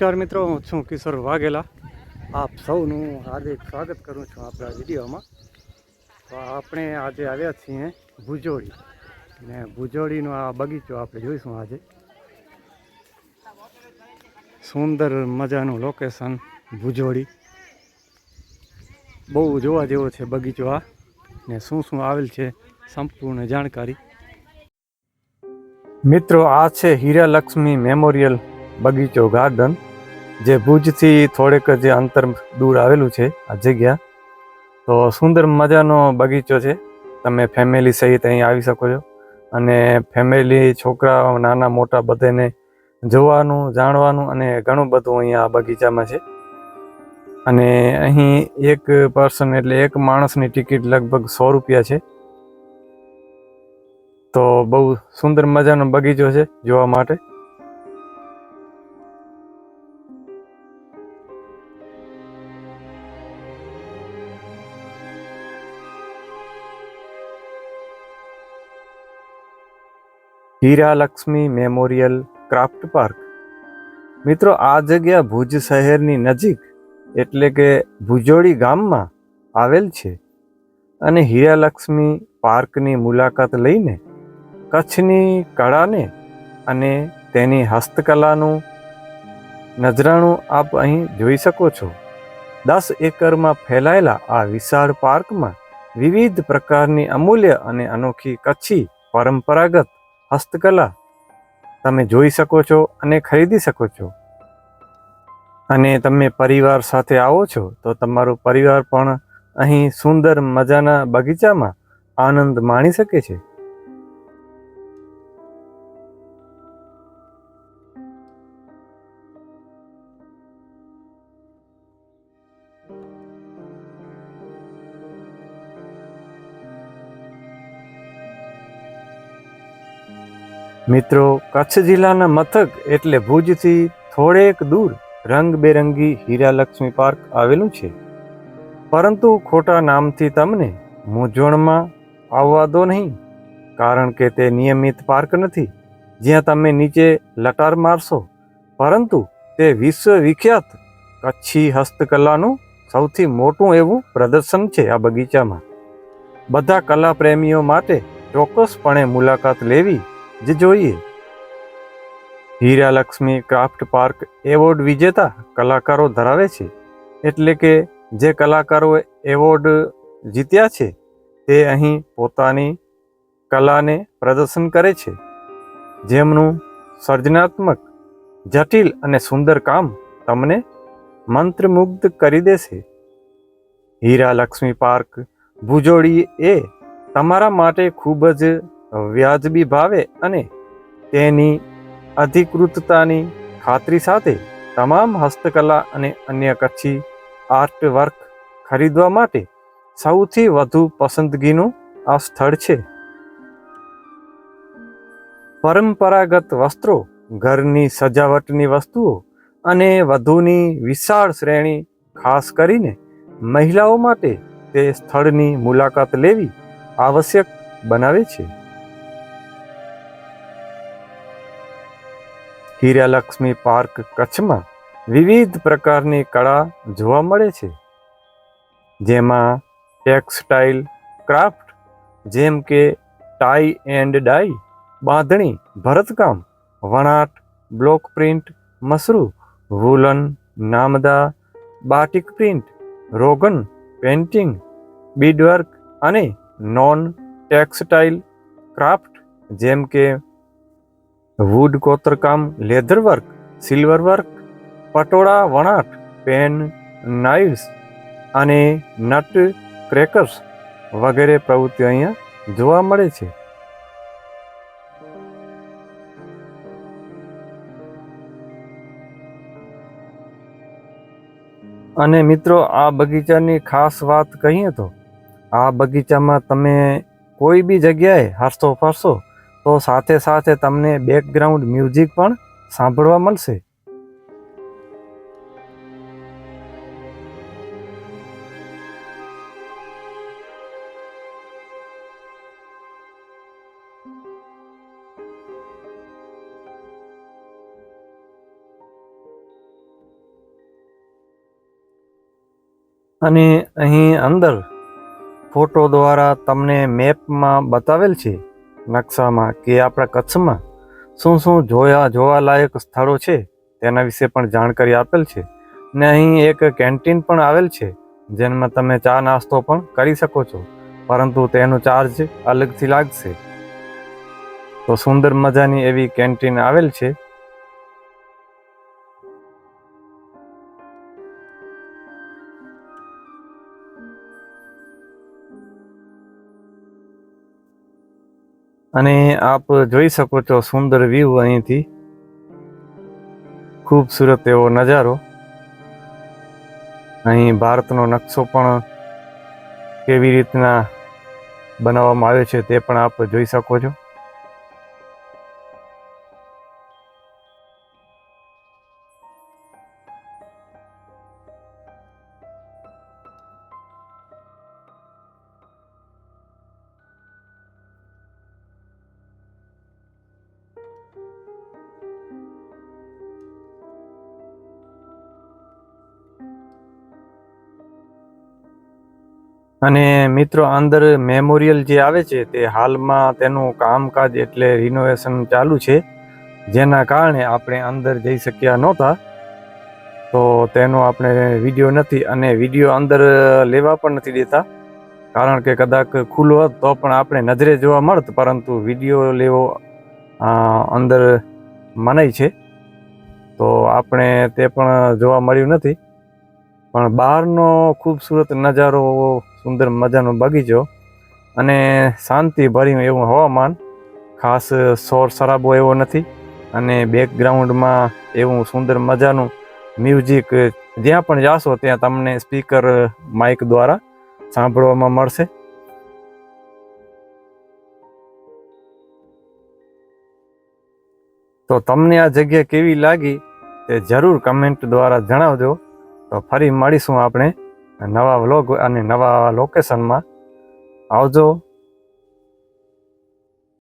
નમસ્કાર મિત્રો, હું છું કિશોર વાઘેલા. આપ સૌનું હાર્દિક સ્વાગત કરું છું આપણા વિડીયોમાં. તો આપણે આજે આવ્યા છીએ ભુજોડી. ને ભુજોડીનો આ બગીચો આપણે જોઈશું આજે. સુંદર મજાનું લોકેશન ભુજોડી. બહુ જોવા જેવો છે બગીચો આ. ને શું શું આવેલ છે સંપૂર્ણ જાણકારી. મિત્રો, આ છે હીરાલક્ષ્મી મેમોરિયલ બગીચો ગાર્ડન. જે ભુજથી થોડેક જે અંતર દૂર આવેલું છે, આ જગ્યા, તો સુંદર મજાનો બગીચો છે. તમે ફેમિલી સહિત અહીં આવી શકો છો. અને ફેમિલી છોકરા નાના મોટા બધાને જોવાનું, જાણવાનું અને ઘણું બધું અહીંયા આ બગીચામાં છે. અને અહીં એક પર્સન એટલે એક માણસની ટિકિટ લગભગ સો રૂપિયા છે. તો બહુ સુંદર મજાનો બગીચો છે જોવા માટે. Hiralaxmi memorial craft park. મિત્રો, આ જગ્યા ભુજ શહેરની નજીક, એટલે કે ભુજોડી ગામમાં આવેલ છે. અને હીરાલક્ષ્મી પાર્કની મુલાકાત લઈને કચ્છની કળાને અને તેની હસ્તકલાનું નજરાણું આપ અહીં જોઈ શકો છો. દસ એકરમાં ફેલાયેલા આ વિશાળ પાર્કમાં વિવિધ પ્રકારની અમૂલ્ય અને અનોખી કચ્છી પરંપરાગત હસ્તકલા તમે જોઈ શકો છો અને ખરીદી શકો છો. અને તમે પરિવાર સાથે આવો છો, તો તમારો પરિવાર પણ અહીં સુંદર મજાના બગીચામાં આનંદ માણી શકે છે. મિત્રો, કચ્છ જિલ્લાના મથક એટલે ભુજથી થોડેક દૂર રંગબેરંગી હીરાલક્ષ્મી પાર્ક આવેલું છે. પરંતુ ખોટા નામથી તમને મૂંઝવણમાં આવવા દો નહીં, કારણ કે તે નિયમિત પાર્ક નથી. જ્યાં તમે નીચે લટાર મારશો, પરંતુ તે વિશ્વ વિખ્યાત કચ્છી હસ્તકલાનું સૌથી મોટું એવું પ્રદર્શન છે આ બગીચામાં. બધા કલા પ્રેમીઓ માટે ચોક્કસપણે મુલાકાત લેવી જ જોઈએ. હીરાલક્ષ્મી ક્રાફ્ટ પાર્ક એવોર્ડ વિજેતા કલાકારો ધરાવે છે. એટલે કે જે કલાકારોએ એવોર્ડ જીત્યા છે, તે અહીં પોતાની કલાને પ્રદર્શન કરે છે. જેમનું સર્જનાત્મક, જટિલ અને સુંદર કામ તમને મંત્રમુગ્ધ કરી દેશે. હીરાલક્ષ્મી પાર્ક ભુજોડી એ તમારા માટે ખૂબ જ વ્યાજબી ભાવે અને તેની અધિકૃતતાની ખાતરી સાથે તમામ હસ્તકલા અને અન્ય કચ્છી આર્ટ વર્ક ખરીદવા માટે સૌથી વધુ પસંદગીનું આ સ્થળ છે. પરંપરાગત વસ્ત્રો, ઘરની સજાવટની વસ્તુઓ અને વધુની વિશાળ શ્રેણી, ખાસ કરીને મહિલાઓ માટે તે સ્થળની મુલાકાત લેવી આવશ્યક બનાવે છે. હીરાલક્ષ્મી પાર્ક કચ્છમાં વિવિધ પ્રકારની કળા જોવા મળે છે. જેમાં ટેક્સટાઇલ ક્રાફ્ટ, જેમ કે ટાઈ એન્ડ ડાઈ, બાંધણી, ભરતકામ, વણાટ, block print, mashru, woollen, namda, batik print, rogan, painting, beadwork અને નોન ટેક્સટાઇલ ક્રાફ્ટ, જેમ કે wood કોતરકામ leather work silver work patola, વણાટ પેન નાઇવ્સ અને નટ ક્રેકર્સ વગેરે પ્રવૃત્તિઓ અહીંયા જોવા મળે છે. અને મિત્રો, આ બગીચાની ખાસ વાત કહીએ તો, આ બગીચામાં તમે કોઈ બી જગ્યાએ હરશો ફરશો તો સાથે સાથે તમને બેકગ્રાઉન્ડ મ્યુઝિક પણ સાંભળવા મળશે. અને અહીં અંદર ફોટો દ્વારા તમને મેપમાં બતાવેલ છે. નકશામાં કે આપણા કચ્છમાં શું શું જોયા જોવાલાયક સ્થળો છે તેના વિશે પણ જાણકારી આપેલ છે. ને અહીં એક કેન્ટીન પણ આવેલ છે, જેમાં તમે ચા નાસ્તો પણ કરી શકો છો, પરંતુ તેનો ચાર્જ અલગથી લાગશે. તો સુંદર મજાની એવી કેન્ટીન આવેલ છે અને આપ જોઈ શકો છો સુંદર વ્યૂ અહીંથી. ખૂબસૂરત એવો નજારો. અહીં ભારતનો નકશો પણ કેવી રીતના બનાવવામાં આવ્યો છે તે પણ આપ જોઈ શકો છો. અને મિત્રો, અંદર મેમોરિયલ જે આવે છે તે હાલમાં તેનું કામકાજ એટલે રિનોવેશન ચાલુ છે. જેના કારણે આપણે અંદર જઈ શક્યા નહોતા. તો તેનો આપણે વીડિયો નથી અને વીડિયો અંદર લેવા પણ નથી દેતા. કારણ કે કદાચ ખુલ્લો હોત તો પણ આપણે નજરે જોવા મળત, પરંતુ વીડિયો લેવો અંદર મનાય છે. તો આપણે તે પણ જોવા મળ્યું નથી. પણ બહારનો ખૂબસૂરત નજારો સુંદર મજાનો બગીચો અને શાંતિ ભર્યું એવું હવામાન. ખાસ શોર શરાબો એવો નથી અને બેકગ્રાઉન્ડમાં એવું સુંદર મજાનું મ્યુઝિક જ્યાં પણ જાશો ત્યાં તમને સ્પીકર માઇક દ્વારા સાંભળવામાં મળશે. તો તમને આ જગ્યા કેવી લાગી તે જરૂર કમેન્ટ દ્વારા જણાવજો. તો ફરી મળીશું આપણે નવા વ્લોગ અને નવા લોકેશનમાં આવજો.